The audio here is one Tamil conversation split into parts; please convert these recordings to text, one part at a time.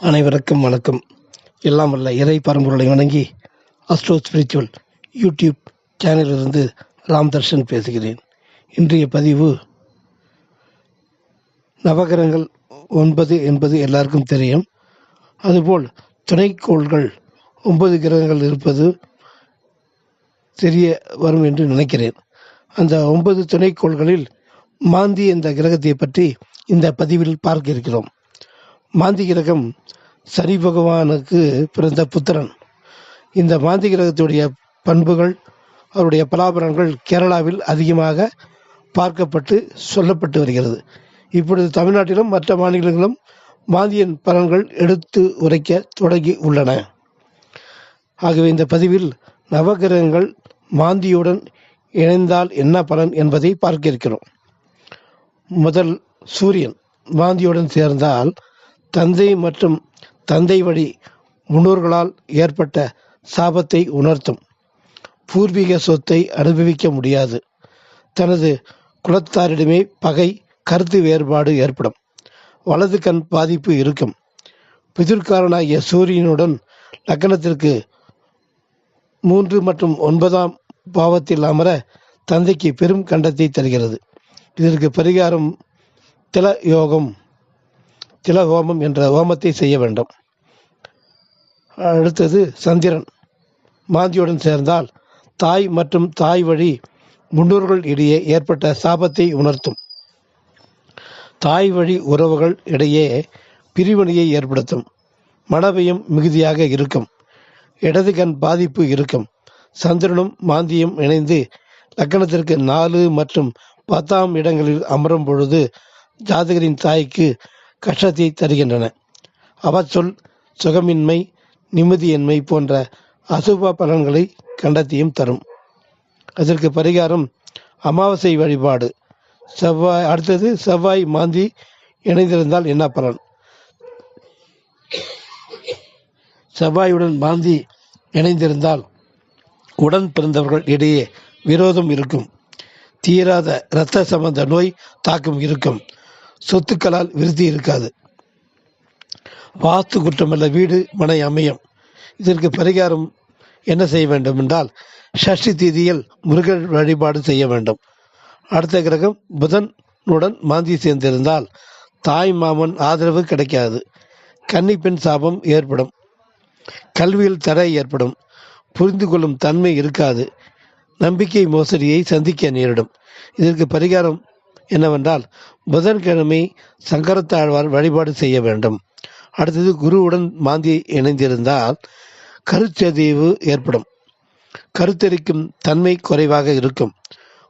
அனைவருக்கும் வணக்கம். எல்லாம் வல்ல இறை பரம்பொருளை வணங்கி அஸ்ட்ரோ ஸ்பிரிச்சுவல் யூடியூப் சேனலிலிருந்து ராம் தர்ஷன் பேசுகிறேன். இன்றைய பதிவு நவகிரகங்கள் ஒன்பது என்பது எல்லாருக்கும் தெரியும். அதுபோல் துணைக்கோள்கள் ஒன்பது கிரகங்கள் இருப்பது தெரிய வரும் என்று நினைக்கிறேன். அந்த ஒன்பது துணைக்கோள்களில் மாந்தி என்ற கிரகத்தை பற்றி இந்த பதிவில் பார்க்க இருக்கிறோம். மாந்தி கிரகம் சனி பகவானுக்கு பிறந்த புத்திரன். இந்த மாந்தி கிரகத்துடைய பண்புகள் அவருடைய பலாபலன்கள் கேரளாவில் அதிகமாக பார்க்கப்பட்டு சொல்லப்பட்டு வருகிறது. இப்பொழுது தமிழ்நாட்டிலும் மற்ற மாநிலங்களிலும் மாந்தியின் பலன்கள் எடுத்து உரைக்க தொடங்கி உள்ளன. ஆகவே இந்த பதிவில் நவகிரகங்கள் மாந்தியுடன் இணைந்தால் என்ன பலன் என்பதை பார்க்க இருக்கிறோம். முதல் சூரியன் மாந்தியுடன் சேர்ந்தால் தந்தை மற்றும் தந்தை வழி முன்னோர்களால் ஏற்பட்ட சாபத்தை உணர்த்தும். பூர்வீக சொத்தை அனுபவிக்க முடியாது. தனது குலத்தாரிடமே பகை கருத்து வேறுபாடு ஏற்படும். வலது கண் பாதிப்பு இருக்கும். பிதிர்காரனாகிய சூரியனுடன் லக்னத்திற்கு மூன்று மற்றும் ஒன்பதாம் பாவத்தில் அமர தந்தைக்கு பெரும் கண்டத்தை தருகிறது. இதற்கு பரிகாரம் தில யோகம் தில ஹோமம் என்ற ஹோமத்தை செய்ய வேண்டும். அடுத்தது சந்திரன். மாந்தியுடன் சேர்ந்தால் தாய் மற்றும் தாய் வழி முன்னோர்கள் இடையே ஏற்பட்ட சாபத்தை உணர்த்தும். தாய் வழி உறவுகள் இடையே பிரிவினையை ஏற்படுத்தும். மனவையும் மிகுதியாக இருக்கும். இடது கண் பாதிப்பு இருக்கும். சந்திரனும் மாந்தியும் இணைந்து லக்கணத்திற்கு நாலு மற்றும் பத்தாம் இடங்களில் அமரும் பொழுது ஜாதகரின் தாய்க்கு கஷ்டத்தை தருகின்றன. அவற்றுள் சுகமின்மை நிம்மதியின்மை போன்ற அசுப பலன்களை கண்டத்தையும் தரும். அதற்கு பரிகாரம் அமாவாசை வழிபாடு. செவ்வாய் அடுத்தது செவ்வாய் மாந்தி இணைந்திருந்தால் என்ன பலன்? செவ்வாயுடன் மாந்தி இணைந்திருந்தால் உடன் பிறந்தவர்கள் இடையே விரோதம் இருக்கும். தீராத இரத்த சம்பந்த நோய் தாக்கம் இருக்கும். சொத்துக்களால் விருத்தி இருக்காது. வாஸ்து குற்றமல்ல வீடு மனை அமையும். இதற்கு பரிகாரம் என்ன செய்ய வேண்டும் என்றால் ஷஷ்டி தீதியில் முருகன் வழிபாடு செய்ய வேண்டும். அடுத்த கிரகம் புதனுடன் மாந்தி சேர்ந்திருந்தால் தாய் மாமன் ஆதரவு கிடைக்காது. கன்னிப்பெண் சாபம் ஏற்படும். கல்வியில் தடை ஏற்படும். புரிந்து கொள்ளும் தன்மை இருக்காது. நம்பிக்கை மோசடியை சந்திக்க நேரிடும். இதற்கு பரிகாரம் என்னவென்றால் புதன்கிழமை சங்கரத்தாழ்வார் வழிபாடு செய்ய வேண்டும். அடுத்தது குருவுடன் மாந்தி இணைந்திருந்தால் கருச்சதிவு ஏற்படும். கருத்தரிக்கும் தன்மை குறைவாக இருக்கும்.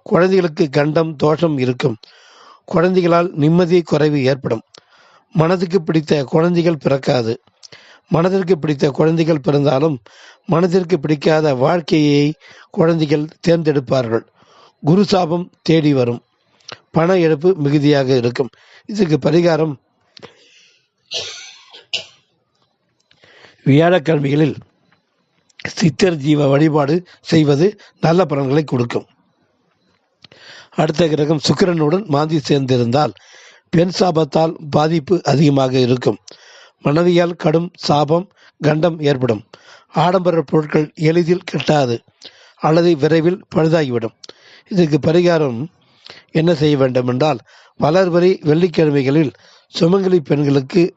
குழந்தைகளுக்கு கண்டம் தோஷம் இருக்கும். குழந்தைகளால் நிம்மதி குறைவு ஏற்படும். மனதுக்கு பிடித்த குழந்தைகள் பிறக்காது. மனதிற்கு பிடித்த குழந்தைகள் பிறந்தாலும் மனதிற்கு பிடிக்காத வாழ்க்கையை குழந்தைகள் தேர்ந்தெடுப்பார்கள். குரு சாபம் தேடி வரும். பண இழப்பு மிகுதியாக இருக்கும். இதுக்கு பரிகாரம் வியாழக்கிழமைகளில் சித்தர் ஜீவ வழிபாடு செய்வது நல்ல பலன்களை கொடுக்கும். அடுத்த கிரகம் சுக்கிரனுடன் மாந்தி சேர்ந்திருந்தால் பெண் சாபத்தால் பாதிப்பு அதிகமாக இருக்கும். மனைவியால் கடும் சாபம் கண்டம் ஏற்படும். ஆடம்பர பொருட்கள் எளிதில் கெட்டாது அல்லது விரைவில் பழுதாகிவிடும். இதற்கு பரிகாரம் என்ன செய்ய வேண்டும் என்றால் வளர்வரை வெள்ளிக்கிழமைகளில் சுமங்கலி பெண்களுக்கு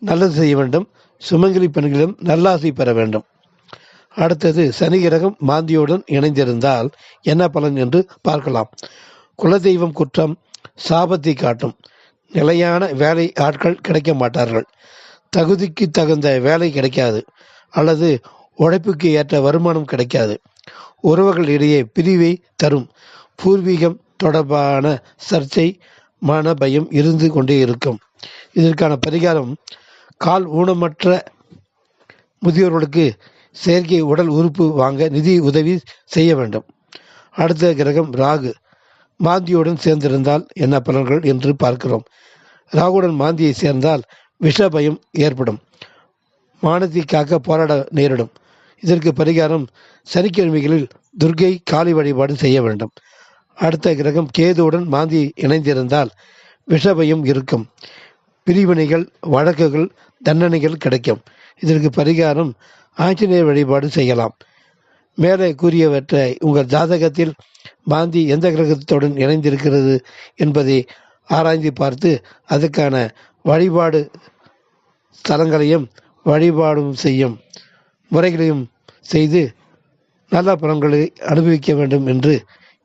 நல்லது செய்ய வேண்டும். சுமங்கலி பெண்களிடம் நல்லாசை பெற வேண்டும். அடுத்தது சனி கிரகம் மாந்தியுடன் இணைந்திருந்தால் என்ன பலன் என்று பார்க்கலாம். குலதெய்வம் குற்றம் சாபத்தை காட்டும். நிலையான வேலை ஆட்கள் கிடைக்க மாட்டார்கள். தகுதிக்கு தகுந்த வேலை கிடைக்காது. அல்லது உழைப்புக்கு ஏற்ற வருமானம் கிடைக்காது. உறவுகள் இடையே பிரிவை தரும். பூர்வீகம் தொடர்பான சர்ச்சை மன பயம் இருந்து கொண்டே இருக்கும். இதற்கான பரிகாரம் கால் ஊனமற்ற முதியோர்களுக்கு செயற்கை உடல் உறுப்பு வாங்க நிதி உதவி செய்ய வேண்டும். அடுத்த கிரகம் ராகு. மாந்தியுடன் சேர்ந்திருந்தால் என்ன பலன்கள் என்று பார்க்கிறோம். ராகுடன் மாந்தியை சேர்ந்தால் விஷ பயம் ஏற்படும். மானத்தை காக்க போராட நேரிடும். இதற்கு பரிகாரம் சனிக்கிழமைகளில் துர்கை காலி வழிபாடு செய்ய வேண்டும். அடுத்த கிரகம் கேதுவுடன் மாந்தி இணைந்திருந்தால் விஷபயம் இருக்கும். பிரிவினைகள் வழக்குகள் தண்டனைகள் கிடைக்கும். இதற்கு பரிகாரம் ஆஞ்சநேயர் வழிபாடு செய்யலாம். மேலே கூறியவற்றை உங்கள் ஜாதகத்தில் மாந்தி எந்த கிரகத்துடன் இணைந்திருக்கிறது என்பதை ஆராய்ந்து பார்த்து அதுக்கான வழிபாடு ஸ்தலங்களையும் வழிபாடும் செய்யும். முறைகளையும் செய்து நல்ல பலன்களை அனுபவிக்க வேண்டும் என்று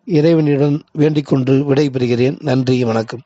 இறைவனிடம் வேண்டிக் கொண்டு விடைபெறுகிறேன். நன்றி வணக்கம்.